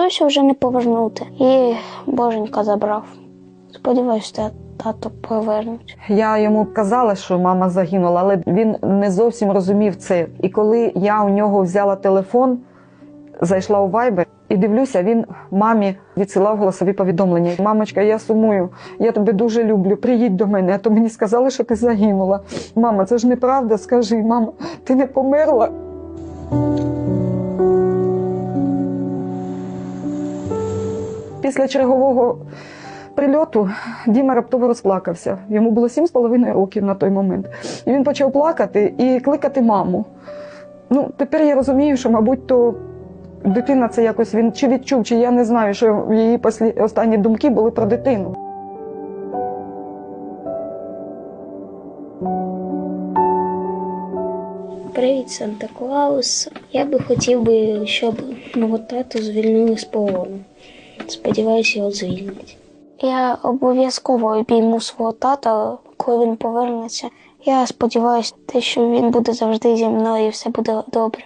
татуся вже не повернути. І боженька забрав. Сподіваюсь, та- тато повернуть. Я йому казала, що мама загинула, але він не зовсім розумів це. І коли я у нього взяла телефон, зайшла у Viber і дивлюся, він мамі відсилав голосові повідомлення. Мамочка, я сумую, я тебе дуже люблю. Приїдь до мене. А то мені сказали, що ти загинула. Мама, це ж неправда. Скажи, мама, ти не померла. Після чергового прильоту Діма раптово розплакався. Йому було сім з половиною років на той момент. І він почав плакати і кликати маму. Ну, тепер я розумію, що, мабуть, то дитина це якось він чи відчув, чи я не знаю, що її послі... останні думки були про дитину. Привіт, Санта Клаус. Я би хотів би, щоб мого тату звільнили з полону. Сподіваюся, його звільнять. Я обов'язково обійму свого тата, коли він повернеться. Я сподіваюся, те, що він буде завжди зі мною і все буде добре.